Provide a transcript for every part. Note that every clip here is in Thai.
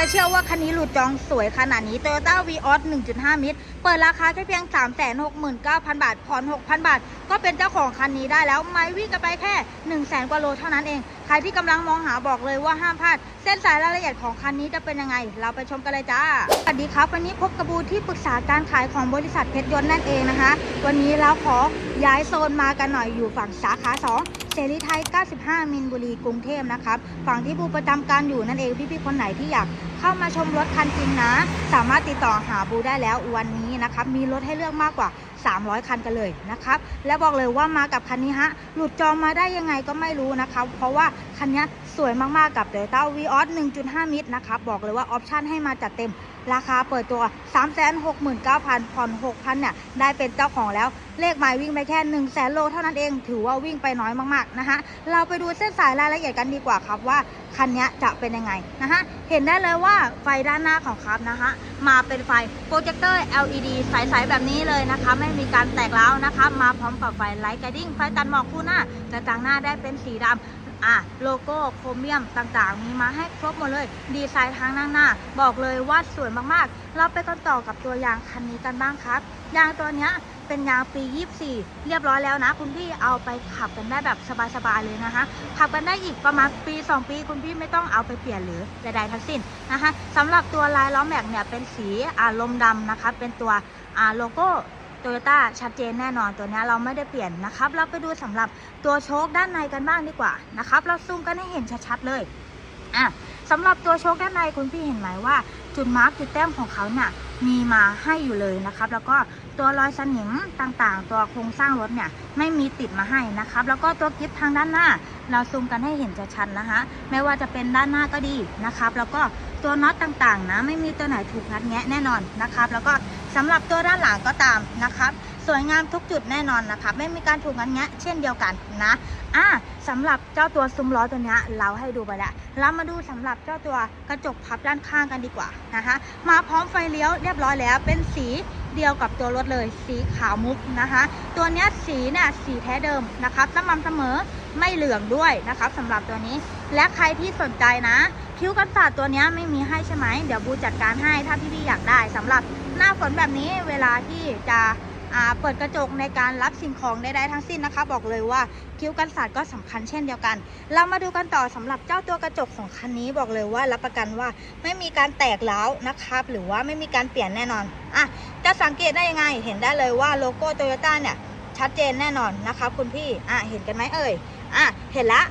ไปเชื่อว่าคันนี้หลุดจองสวยขนาดนี้ Toyota Vios 1.5 มิตร เปิดราคาแค่เพียง 369,000 บาท ผ่อน 6,000 บาท ก็เป็นเจ้าของคันนี้ได้แล้ว ไม่วิ่งกันไปแค่ 100,000 กว่าโลเท่านั้นเอง ใครที่กำลังมองหาบอกเลยว่าห้ามพลาด เส้นสายรายละเอียดของคันนี้จะเป็นยังไง เราไปชมกันเลยจ้า สวัสดีครับ วันนี้พบกับบูที่ปรึกษาการขายของบริษัทเพชรยนต์นั่นเองนะคะ วันนี้เราขอย้ายโซนมากันหน่อยอยู่ฝั่งสาขา 2 เสรีไทย 95 มินบุรี กรุงเทพนะครับ ฝั่งที่บูประจำการอยู่นั่นเอง พี่ๆ คนไหนที่อยากเข้ามาชมรถคันจริงนะ สามารถติดต่อหาบูได้แล้ววันนี้นะครับ มีรถให้เลือกมากกว่า 300 คันกันเลยนะครับ และบอกเลยว่ามากับคันนี้ฮะ หลุดจองมาได้ยังไงก็ไม่รู้นะครับ เพราะว่าคันนี้สวยมากๆ กับ Toyota Vios 1.5 มิตรนะครับ บอกเลยว่าออปชั่นให้มาจัดเต็ม ราคาเปิดตัว 369,000ผ่อน6,000เนี่ยได้เป็นเจ้าของแล้ว เลขหมายวิ่งไปแค่ 1 0 0 0 0 0โลเท่านั้นเอง ถือว่าวิ่งไปน้อยมากๆนะคะเราไปดูเส้นสายรายละเอียดกันดีกว่าครับว่าคันนี้จะเป็นยังไงนะฮะเห็นได้เลยว่าไฟด้านหน้าของครับนะฮะมาเป็นไฟโปรเจคเตอร์ LED ใสๆแบบนี้เลยนะคะ ไม่มีการแตกร้าวนะคะ มาพร้อมกับไฟไลท์ไกดิ้งไฟตัดหมอกคู่หน้า กระจังหน้าได้เป็นสีดำ อะโลโก้โครเมียมต่างๆ มีมาให้ครบหมดเลย ดีไซน์ทางหน้าหน้า บอกเลยว่าสวยมากๆ เราไปกันต่อกับตัวยางคันนี้กันบ้างครับ ยางตัวเนี้ยเป็นยางปี 24 เรียบร้อยแล้วนะ คุณพี่เอาไปขับกันได้แบบสบายๆเลยนะคะ ขับกันได้อีกประมาณปี 2 ปี คุณพี่ไม่ต้องเอาไปเปลี่ยนหรือใดๆทั้งสิ้นนะคะสำหรับตัวลายล้อแม็กเนี่ยเป็นสีอารมณ์ดำนะคะ เป็นตัวโลโก้ โตโยต้าชัดเจนแน่นอนตัวนี้เราไม่ได้เปลี่ยนนะครับ เราไปดูสำหรับตัวโชคด้านในกันบ้างดีกว่านะครับ เราซูมกันให้เห็นชัดๆเลยอะสำหรับตัวโชคด้านในคุณพี่เห็นไหมว่า จุดมาร์กจุดแต้มของเขาเนี่ยมีมาให้อยู่เลยนะครับ แล้วก็ตัวรอยสนิมต่างๆ ตัวโครงสร้างรถเนี่ยไม่มีติดมาให้นะครับ แล้วก็ตัวกิฟทางด้านหน้า เราซูมกันให้เห็นชัดๆนะคะไม่ว่าจะเป็นด้านหน้าก็ดีนะครับ แล้วก็ตัวน็อตต่างๆนะไม่มีตัวไหนถูกงัดแงะแน่นอนนะครับ แล้วก็ สำหรับตัวด้านหลังก็ตามนะครับสวยงามทุกจุดแน่นอนนะคะไม่มีการถูกงัดแงะเช่นเดียวกันนะอะสำหรับเจ้าตัวซุ้มล้อตัวนี้เราให้ดูไปแล้วเรามาดูสำหรับเจ้าตัวกระจกพับด้านข้างกันดีกว่านะคะ มาพร้อมไฟเลี้ยวเรียบร้อยแล้ว เป็นสีเดียวกับตัวรถเลย สีขาวมุกนะคะ ตัวนี้สีเนี่ยสีแท้เดิมนะครับสม่ำเสมอไม่เหลืองด้วยนะครับสำหรับตัวนี้ และใครที่สนใจนะ คิ้วกันศาสตร์ตัวนี้ไม่มีให้ใช่ไหมเดี๋ยวบูจัดการให้ถ้าพี่ๆอยากได้สำหรับ หน้าฝนแบบนี้เวลาที่จะเปิดกระจกในการรับสิ่งของใดๆทั้งสิ้นนะคะ บอกเลยว่าคิ้วกันศาสตร์ก็สำคัญเช่นเดียวกัน เรามาดูกันต่อสำหรับเจ้าตัวกระจกของคันนี้บอกเลยว่ารับประกันว่าไม่มีการแตกร้าวนะครับ หรือว่าไม่มีการเปลี่ยนแน่นอนอะจะสังเกตได้ยังไงเห็นได้เลยว่าโลโก้โตโยต้าเนี่ยชัดเจนแน่นอนนะคะคุณพี่อะเห็นกันไหมเอ่ยอะเห็นละ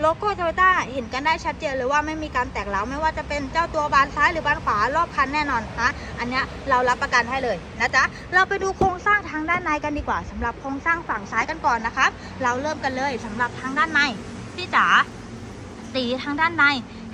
โลโก้โตโยต้าเห็นกันได้ชัดเจนเลยว่าไม่มีการแตกเล้าไม่ว่าจะเป็นเจ้าตัวบานซ้ายหรือบานขวารอบคันแน่นอนนะอันนี้เรารับประกันให้เลยนะจ๊ะเราไปดูโครงสร้างทางด้านในกันดีกว่าสำหรับโครงสร้างฝั่งซ้ายกันก่อนนะครับเราเริ่มกันเลยสำหรับทางด้านในพี่จ๋าสีทางด้านใน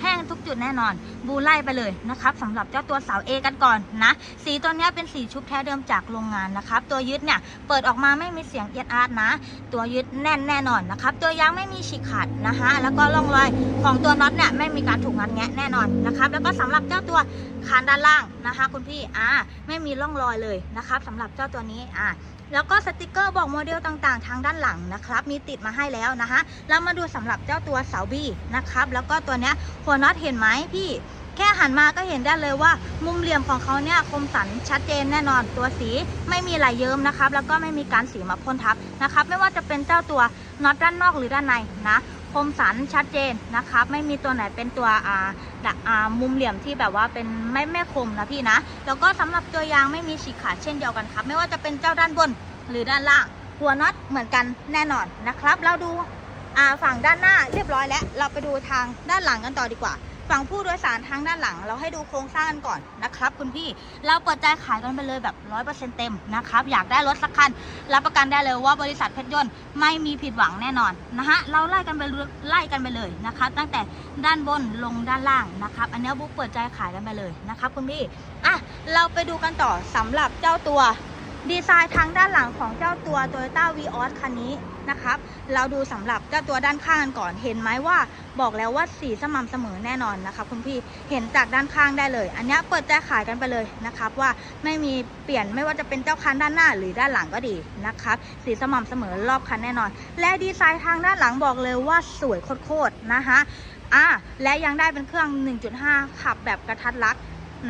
แห้งทุกจุดแน่นอน บูไล่ไปเลยนะครับสำหรับเจ้าตัวเสา A กันก่อนนะ สีตัวนี้เป็นสีชุบแท้เดิมจากโรงงานนะครับ ตัวยึดเนี่ยเปิดออกมาไม่มีเสียงเอียดอาร์ตนะ ตัวยึดแน่นแน่นอนนะครับ ตัวยางไม่มีฉีกขาดนะคะแล้วก็ร่องรอยของตัวน็อตเนี่ยไม่มีการถูกงัดแงะแน่นอนนะครับ แล้วก็สำหรับเจ้าตัวคานด้านล่างนะคะ คุณพี่อ่าไม่มีร่องรอยเลยนะครับสำหรับเจ้าตัวนี้อ่าแล้วก็สติกเกอร์บอกโมเดลต่างๆ ทางด้านหลังนะครับ มีติดมาให้แล้วนะคะเรามาดูสำหรับเจ้าตัวเสาบีนะครับ แล้วก็ตัวเนี้ยหัวน็อตเห็นไหมพี่แค่หันมาก็เห็นได้เลยว่า มุมเหลี่ยมของเขาเนี่ยคมสันชัดเจนแน่นอนตัวสีไม่มีไหลเยิ้มนะครับ แล้วก็ไม่มีการสีมาพ่นทับนะครับ ไม่ว่าจะเป็นเจ้าตัวน็อตด้านนอกหรือด้านในนะคมสันชัดเจนนะครับ ไม่มีตัวไหนเป็นตัวอ่าดะอ่ามุมเหลี่ยมที่แบบว่าเป็นไม่ไม่คมนะพี่นะ แล้วก็สำหรับตัวยางไม่มีฉีกขาดเช่นเดียวกันครับ ไม่ว่าจะเป็นเจ้าด้านบนหรือด้านล่างหัวน็อตเหมือนกันแน่นอนนะครับ เราดู อ่าฝั่งด้านหน้าเรียบร้อยแล้ว เราไปดูทางด้านหลังกันต่อดีกว่า ฝั่งผู้โดยสารทางด้านหลัง เราให้ดูโครงสร้างกันก่อนนะครับ คุณพี่ เราเปิดใจขายกันไปเลยแบบร้อยเปอร์เซ็นต์เต็มนะครับ อยากได้รถสักคัน รับประกันได้เลยว่าบริษัทเพชรยนต์ไม่มีผิดหวังแน่นอนนะฮะ เราไล่กันไปไล่กันไปเลยนะครับตั้งแต่ด้านบนลงด้านล่างนะครับ อันนี้บุ๊กเปิดใจขายกันไปเลยนะครับคุณพี่ อะ เราไปดูกันต่อสำหรับเจ้าตัว ดีไซน์ทางด้านหลังของเจ้าตัว Toyota Vios คันนี้นะครับ เราดูสำหรับเจ้าตัวด้านข้างกันก่อน เห็นไหมว่าบอกแล้วว่าสีสม่ำเสมอแน่นอนนะคะคุณพี่ เห็นจากด้านข้างได้เลย อันนี้เปิดใจขายกันไปเลยนะครับว่าไม่มีเปลี่ยนไม่ว่าจะเป็นเจ้าคันด้านหน้าหรือด้านหลังก็ดีนะครับ สีสม่ำเสมอรอบคันแน่นอน และดีไซน์ทางด้านหลังบอกเลยว่าสวยโคตรๆนะคะอ่าและยังได้เป็นเครื่อง 1.5 ขับแบบกระทัดรัด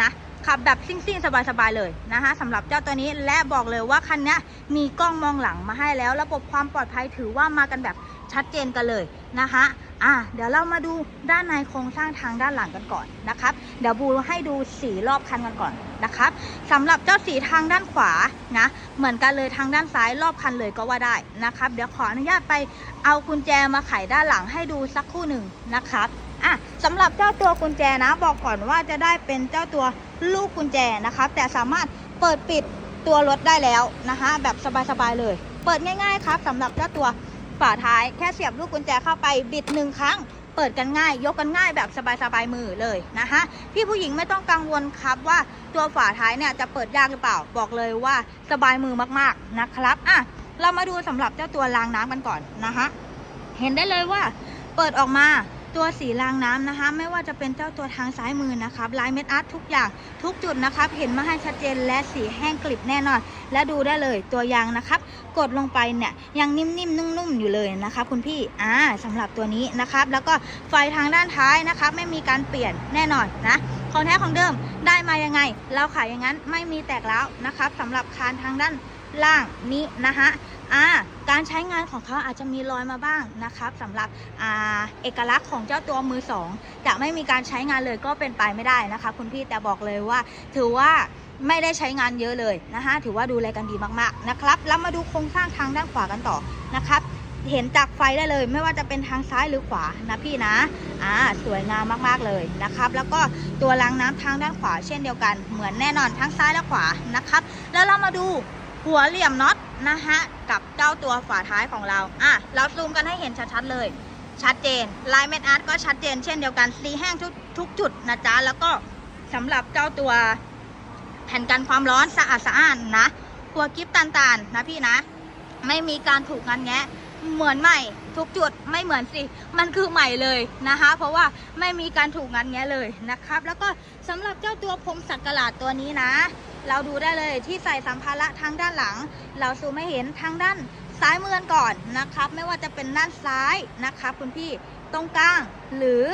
นะ ขับแบบซิ่งๆ สบายๆเลยนะคะสำหรับเจ้าตัวนี้และบอกเลยว่าคันนี้มีกล้องมองหลังมาให้แล้ว ระบบความปลอดภัยถือว่ามากันแบบชัดเจนกันเลยนะคะอะเดี๋ยวเรามาดูด้านในโครงสร้างทางด้านหลังกันก่อนนะครับ เดี๋ยวบูให้ดูสีรอบคันกันก่อนนะครับสำหรับเจ้าสีทางด้านขวานะเหมือนกันเลยทางด้านซ้ายรอบคันเลยก็ว่าได้นะครับ เดี๋ยวขออนุญาตไปเอากุญแจมาไขด้านหลังให้ดูสักครู่หนึ่งนะครับ อะสำหรับเจ้าตัวกุญแจนะ บอกก่อนว่าจะได้เป็นเจ้าตัวลูกกุญแจนะครับแต่สามารถเปิดปิดตัวรถได้แล้วนะคะแบบสบายๆเลย เปิดง่าย ๆ ครับสำหรับเจ้าตัวฝาท้ายแค่เสียบลูกกุญแจเข้าไปบิดหนึ่งครั้งเปิดกันง่าย ยกกันง่ายแบบสบายๆมือเลยนะคะพี่ผู้หญิงไม่ต้องกังวลครับว่าตัวฝาท้ายเนี่ยจะเปิดยากหรือเปล่าบอกเลยว่าสบายมือมากๆนะครับอะเรามาดูสำหรับเจ้าตัวรางน้ำกันก่อนนะคะเห็นได้เลยว่า เปิดออกมา ตัวสีรางน้ำนะคะ ไม่ว่าจะเป็นเจ้าตัวทางซ้ายมือนะครับลายเม็ดอาร์ตทุกอย่างทุกจุดนะครับ เห็นมาให้ชัดเจนและสีแห้งกริบแน่นอน และดูได้เลยตัวยางนะครับ กดลงไปเนี่ยยังนิ่มๆนุ่มๆอยู่เลยนะคะคุณพี่อ่าสำหรับตัวนี้นะครับ แล้วก็ไฟทางด้านท้ายนะครับ ไม่มีการเปลี่ยนแน่นอนนะของแท้ของเดิมได้มายังไง เราขายอย่างนั้นไม่มีแตกแล้วนะครับสำหรับคานทางด้าน ล่างนี้นะคะอ่าการใช้งานของเขาอาจจะมีรอยมาบ้างนะครับสำหรับอ่าเอกลักษณ์ของเจ้าตัวมือสองจะไม่มีการใช้งานเลยก็เป็นไปไม่ได้นะคะ คุณพี่แต่บอกเลยว่า ถือว่าไม่ได้ใช้งานเยอะเลยนะคะถือว่าดูแลกันดีมากๆนะครับแล้วมาดูโครงสร้างทางด้านขวากันต่อนะครับเห็นจากไฟได้เลย ไม่ว่าจะเป็นทางซ้ายหรือขวานะพี่นะอ่าสวยงามมากๆเลยนะครับ แล้วก็ตัวรางน้ำทางด้านขวาเช่นเดียวกันเหมือนแน่นอนทั้งซ้ายและขวานะครับ แล้วเรามาดู หัวเหลี่ยมน็อตนะฮะกับเจ้าตัวฝาท้ายของเราอะเราซูมกันให้เห็นชัดๆเลย ชัดเจนลายเม็ดอาร์ตก็ชัดเจนเช่นเดียวกันสีแห้งทุกทุกจุดนะจ๊ะแล้วก็สำหรับเจ้าตัวแผ่นกันความร้อนสะอาดสะอ้านนะหัวกิฟตันๆนะพี่นะ ไม่มีการถูกงันแงะเหมือนใหม่ทุกจุดไม่เหมือนสิ มันคือใหม่เลยนะคะ เพราะว่าไม่มีการถูกงันแงะเลยนะครับ แล้วก็สำหรับเจ้าตัวพรมสักกลาดตัวนี้นะ เราดูได้เลยที่ใส่สัมภาระทางด้านหลัง เราซูมไม่เห็นทางด้านซ้ายมือกันก่อนนะครับ ไม่ว่าจะเป็นด้านซ้ายนะครับคุณพี่ตรงกลางหรือ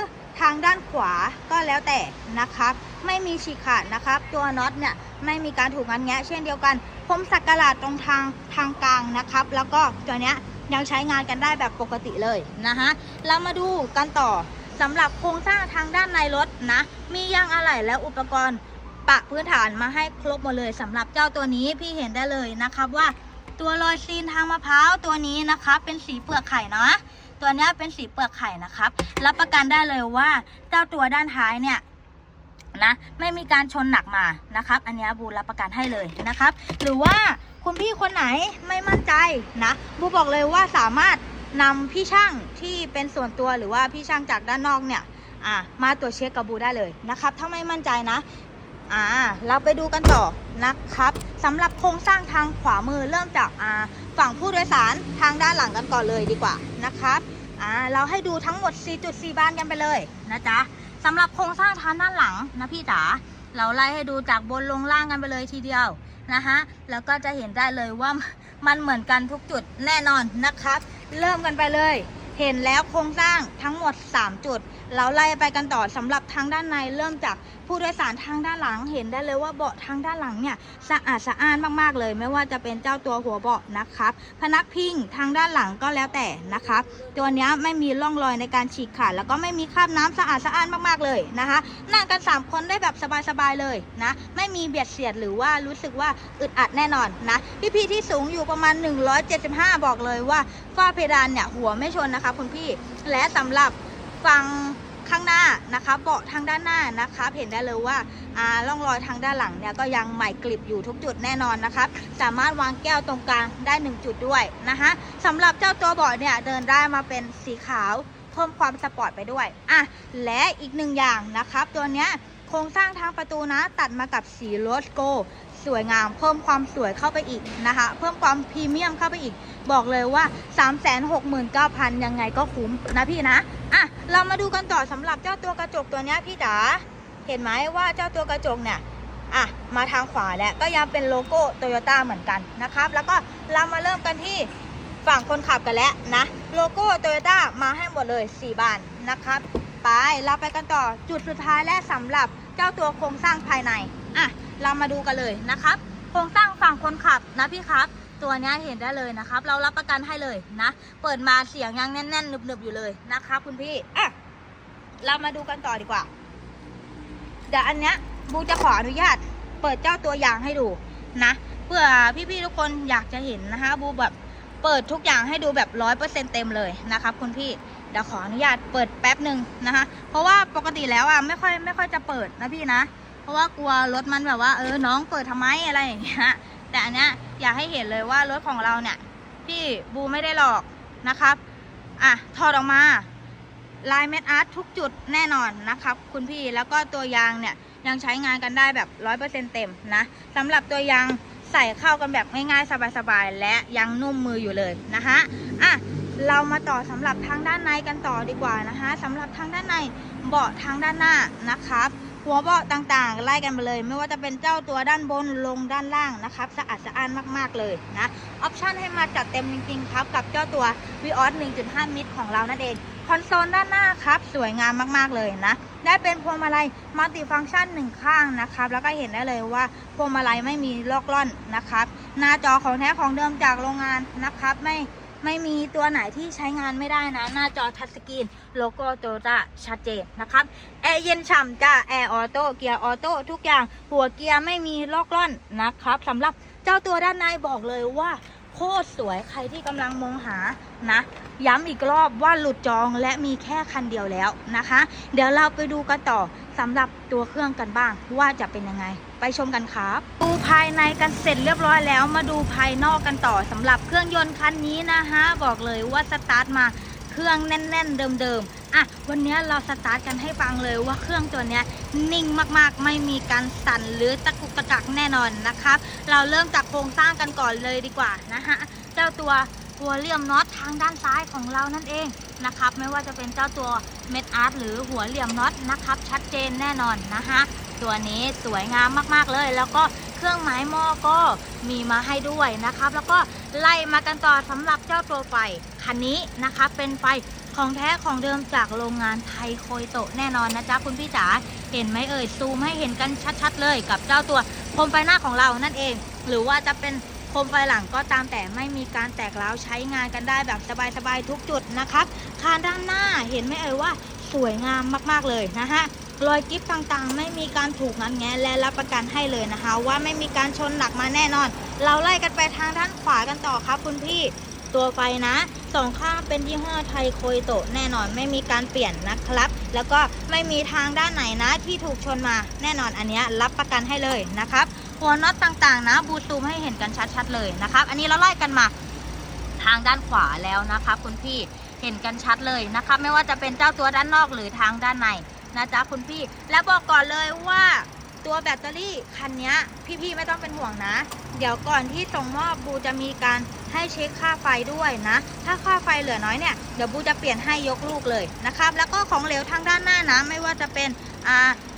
ทางด้านขวาก็แล้วแต่นะครับ ไม่มีฉีกขาดนะครับ ตัวน็อตเนี่ยไม่มีการถูกงันแงะเช่นเดียวกันพรมสักกลาดตรงทางทางกลางนะครับ แล้วก็ตัวเนี้ยยังใช้งานกันได้แบบปกติเลยนะฮะเรามาดูกันต่อสำหรับโครงสร้างทางด้านในรถนะ มียางอะไหล่และอุปกรณ์ ปะพื้นฐานมาให้ครบหมดเลยสำหรับเจ้าตัวนี้พี่เห็นได้เลยนะครับว่าตัวรอยซีนทางมะพร้าวตัวนี้นะคะเป็นสีเปลือกไข่นะตัวนี้เป็นสีเปลือกไข่นะครับ รับประกันได้เลยว่าเจ้าตัวด้านท้ายเนี่ยนะไม่มีการชนหนักมานะครับ อันนี้บูรับประกันให้เลยนะครับ หรือว่าคุณพี่คนไหนไม่มั่นใจนะบูบอกเลยว่าสามารถนำพี่ช่างที่เป็นส่วนตัวหรือว่าพี่ช่างจากด้านนอกเนี่ยมาตรวจเช็คกับบูได้เลยนะครับ ถ้าไม่มั่นใจนะ อ่าเราไปดูกันต่อนะครับสำหรับโครงสร้างทางขวามือเริ่มจากอ่าฝั่งผู้โดยสารทางด้านหลังกันก่อนเลยดีกว่านะครับอ่าเราให้ดูทั้งหมด 4.4 บานกันไปเลยนะจ๊ะสำหรับโครงสร้างทางด้านหลังนะพี่จ๋าเราไล่ให้ดูจากบนลงล่างกันไปเลยทีเดียวนะฮะแล้วก็จะเห็นได้เลยว่ามันเหมือนกันทุกจุดแน่นอนนะครับ เริ่มกันไปเลย เห็นแล้วโครงสร้างทั้งหมด 3 จุด เราไล่ไปกันต่อสำหรับทางด้านในเริ่มจากผู้โดยสารทางด้านหลังเห็นได้เลยว่าเบาะทางด้านหลังเนี่ยสะอาดสะอ้านมากๆเลย ไม่ว่าจะเป็นเจ้าตัวหัวเบาะนะครับพนักพิงทางด้านหลังก็แล้วแต่นะครับตัวนี้ไม่มีร่องรอยในการฉีกขาดแล้วก็ไม่มีคราบน้ำสะอาดสะอ้านมากๆเลยนะคะนั่งกัน 3 คนได้แบบสบายๆเลยนะไม่มีเบียดเสียดหรือว่ารู้สึกว่าอึดอัดแน่นอนนะพี่ๆที่สูงอยู่ประมาณ 175 บอกเลยว่าฝ้าเพดานเนี่ยหัวไม่ชนนะคะคุณพี่และสำหรับ ฟังข้างหน้านะคะเบาะทางด้านหน้านะคะเห็นได้เลยว่าอ่าร่องรอยทางด้านหลังเนี่ยก็ยังใหม่กลิบอยู่ทุกจุดแน่นอนนะครับสามารถวางแก้วตรงกลางได้ 1 จุดด้วยนะคะสำหรับเจ้าตัวเบาะเนี่ยเดินได้มาเป็นสีขาวเพิ่มความสปอร์ตไปด้วยอะและอีกหนึ่งอย่างนะครับตัวเนี้ยโครงสร้างทางประตูนะตัดมากับสีโรสโกสวยงามเพิ่มความสวยเข้าไปอีกนะคะ เพิ่มความพรีเมียมเข้าไปอีก บอกเลยว่า 369,000 ยังไงก็คุ้มนะพี่นะ อะ เรามาดูกันต่อสำหรับเจ้าตัวกระจกตัวนี้พี่จ๋าเห็นไหมว่าเจ้าตัวกระจกเนี่ยอะมาทางขวาแล้วก็ยังเป็นโลโก้โตโยต้าเหมือนกันนะครับ แล้วก็เรามาเริ่มกันที่ฝั่งคนขับกันแล้วนะโลโก้โตโยต้ามาให้หมดเลย 4 บานนะครับ ไปเราไปกันต่อจุดสุดท้ายและสำหรับเจ้าตัวโครงสร้างภายในอะเรามาดูกันเลยนะครับ โครงสร้างฝั่งคนขับนะพี่ครับ ตัวนี้เห็นได้เลยนะครับ เรารับประกันให้เลยนะ เปิดมาเสียงยังแน่นๆหนึบๆอยู่เลยนะครับคุณพี่อะเรามาดูกันต่อดีกว่า เดี๋ยวอันเนี้ยบูจะขออนุญาต เปิดเจ้าตัวอย่างให้ดูนะเพื่อพี่ๆทุกคนอยากจะเห็นนะคะบูแบบเปิดทุกอย่างให้ดูแบบร้อยเปอร์เซ็นเต็มเลยนะครับคุณพี่เดี๋ยวขออนุญาตเปิดแป๊บหนึ่งนะคะ เพราะว่าปกติแล้วอะไม่ค่อยไม่ค่อยจะเปิดนะพี่นะ เพราะว่ากลัวรถมันแบบว่าเออน้องเปิดทำไมอะไรอย่างเงี้ย แต่อันเนี้ยอยากให้เห็นเลยว่ารถของเราเนี่ย พี่บูไม่ได้หลอกนะครับ อะถอดออกมาลายเม็ดอาร์ตทุกจุดแน่นอนนะครับ คุณพี่แล้วก็ตัวยางเนี่ยยังใช้งานกันได้แบบร้อยเปอร์เซ็นเต็มนะสำหรับตัวยางใส่เข้ากันแบบง่ายๆ สบายๆ และยังนุ่มมืออยู่เลยนะคะอะเรามาต่อสำหรับทางด้านในกันต่อดีกว่านะคะสำหรับทางด้านในเบาะทางด้านหน้านะครับ หัวเบาะต่างๆ ไล่กันไปเลย ไม่ว่าจะเป็นเจ้าตัวด้านบนลงด้านล่างนะครับ สะอาดสะอ้านมากๆเลยนะออปชันให้มาจัดเต็มจริงๆครับ กับเจ้าตัว v ีออส1.5 มิตรของเรานั่นเอง คอนโซลด้านหน้าครับ สวยงามมากๆเลยนะ ได้เป็นพวงมาลัยมัลติฟังก์ชันหนึ่งข้างนะครับ แล้วก็เห็นได้เลยว่าพวงมาลัยไม่มีลอกล่อนนะครับ หน้าจอของแท้ของเดิมจากโรงงานนะครับไม่ ไม่มีตัวไหนที่ใช้งานไม่ได้นะ หน้าจอทัชสกรีนโลโก้โตโยต้าชัดเจนนะครับแอร์เย็นฉ่ำจ้าแอร์ออโต้เกียร์ออโต้ทุกอย่างหัวเกียร์ไม่มีลอกล่อนนะครับสำหรับเจ้าตัวด้านในบอกเลยว่า โคตรสวยใครที่กำลังมองหานะ ย้ำอีกรอบว่าหลุดจองและมีแค่คันเดียวแล้วนะคะ เดี๋ยวเราไปดูกันต่อสำหรับตัวเครื่องกันบ้างว่าจะเป็นยังไง ไปชมกันครับ ดูภายในกันเสร็จเรียบร้อยแล้ว มาดูภายนอกกันต่อสำหรับเครื่องยนต์คันนี้นะคะบอกเลยว่าสตาร์ทมา เครื่องแน่น ๆ เดิมๆอะวันนี้เราสตาร์ทกันให้ฟังเลยว่าเครื่องตัวนี้นิ่งมากๆ ไม่มีการสั่นหรือตะกุกตะกักแน่นอนนะครับ เราเริ่มจากโครงสร้างกันก่อนเลยดีกว่านะคะเจ้าตัวหัวเหลี่ยมน็อตทางด้านซ้ายของเรานั่นเองนะครับ ไม่ว่าจะเป็นเจ้าตัวเม็ดอาร์ตหรือหัวเหลี่ยมน็อตนะครับ ชัดเจนแน่นอนนะคะตัวนี้สวยงามมากๆเลย แล้วก็ เครื่องหมายหม้อก็มีมาให้ด้วยนะครับ แล้วก็ไล่มากันต่อสำหรับเจ้าตัวไฟคันนี้นะคะเป็นไฟของแท้ของเดิมจากโรงงานไทยโคยโตะแน่นอนนะจ๊ะคุณพี่จ๋าเห็นไหมเอ่ยซูมให้เห็นกันชัด ๆ เลยกับเจ้าตัวโคมไฟหน้าของเรานั่นเอง หรือว่าจะเป็นโคมไฟหลังก็ตามแต่ไม่มีการแตกร้าวใช้งานกันได้แบบสบายๆทุกจุดนะครับคานด้านหน้าเห็นไหมเอ่ยว่าสวยงามมากๆเลยนะฮะ รอยกิ๊บต่างๆ ไม่มีการถูกงัดแงะและรับประกันให้เลยนะคะ ว่าไม่มีการชนหนักมาแน่นอน เราไล่กันไปทางด้านขวากันต่อครับคุณพี่ตัวไฟนะสองข้างเป็นยี่ห้อไทยโคยโตแน่นอนไม่มีการเปลี่ยนนะครับ แล้วก็ไม่มีทางด้านไหนนะที่ถูกชนมาแน่นอนอันนี้รับประกันให้เลยนะครับ หัวน็อตต่างๆ นะบูซูมให้เห็นกันชัดๆเลยนะครับ อันนี้เราไล่กันมาทางด้านขวาแล้วนะครับคุณพี่เห็นกันชัดเลยนะครับ ไม่ว่าจะเป็นเจ้าตัวด้านนอกหรือทางด้านใน นะจ๊ะคุณพี่ และบอกก่อนเลยว่าตัวแบตเตอรี่คันนี้พี่ๆไม่ต้องเป็นห่วงนะ เดี๋ยวก่อนที่ส่งมอบบูจะมีการให้เช็คค่าไฟด้วยนะ ถ้าค่าไฟเหลือน้อยเนี่ยเดี๋ยวบูจะเปลี่ยนให้ยกลูกเลยนะครับ แล้วก็ของเหลวทางด้านหน้านะไม่ว่าจะเป็น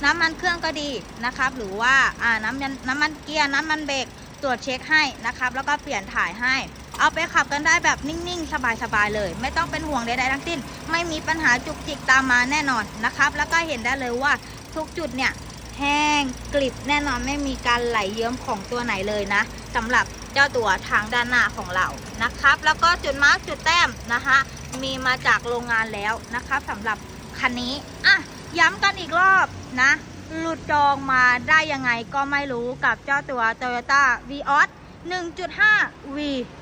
น้ำมันเครื่องก็ดีนะครับ หรือว่าน้ำมันน้ำมันเกียร์น้ำมันเบรกตรวจเช็คให้นะครับ แล้วก็เปลี่ยนถ่ายให้ เอาไปขับกันได้แบบนิ่งๆ สบายๆเลย ไม่ต้องเป็นห่วงใดๆทั้งสิ้น ไม่มีปัญหาจุกจิกตามมาแน่นอนนะครับ แล้วก็เห็นได้เลยว่าทุกจุดเนี่ยแห้งกลิบแน่นอนไม่มีการไหลเยิ้มของตัวไหนเลยนะสำหรับเจ้าตัวทางด้านหน้าของเรานะครับ แล้วก็จุดมาร์กจุดแต้มนะคะมีมาจากโรงงานแล้วนะครับสำหรับคันนี้อะย้ำกันอีกรอบนะหลุดจองมาได้ยังไงก็ไม่รู้กับเจ้าตัว Toyota Vios 1.5 V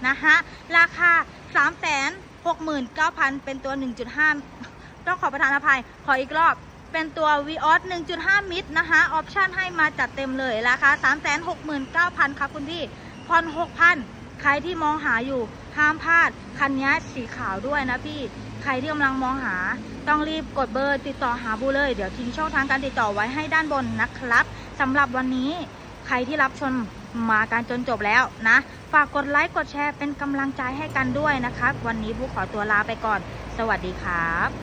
นะคะราคา 369,000 เป็นตัว 1.5 ต้องขอประทานอภัย ขออีกรอบ เป็นตัว Vios 1.5 มิตรนะคะออปชั่นให้มาจัดเต็มเลยราคา 369,000 ครับคุณพี่ผ่อน6,000 ใครที่มองหาอยู่ห้ามพลาด คันนี้สีขาวด้วยนะพี่ ใครที่กำลังมองหาต้องรีบกดเบอร์ติดต่อหาบูเลย เดี๋ยวทิ้งช่องทางการติดต่อไว้ให้ด้านบนนะครับสำหรับวันนี้ ใครที่รับชมมาการจนจบแล้วนะ ฝากกดไลค์กดแชร์เป็นกำลังใจให้กันด้วยนะครับ วันนี้บูขอตัวลาไปก่อน สวัสดีครับ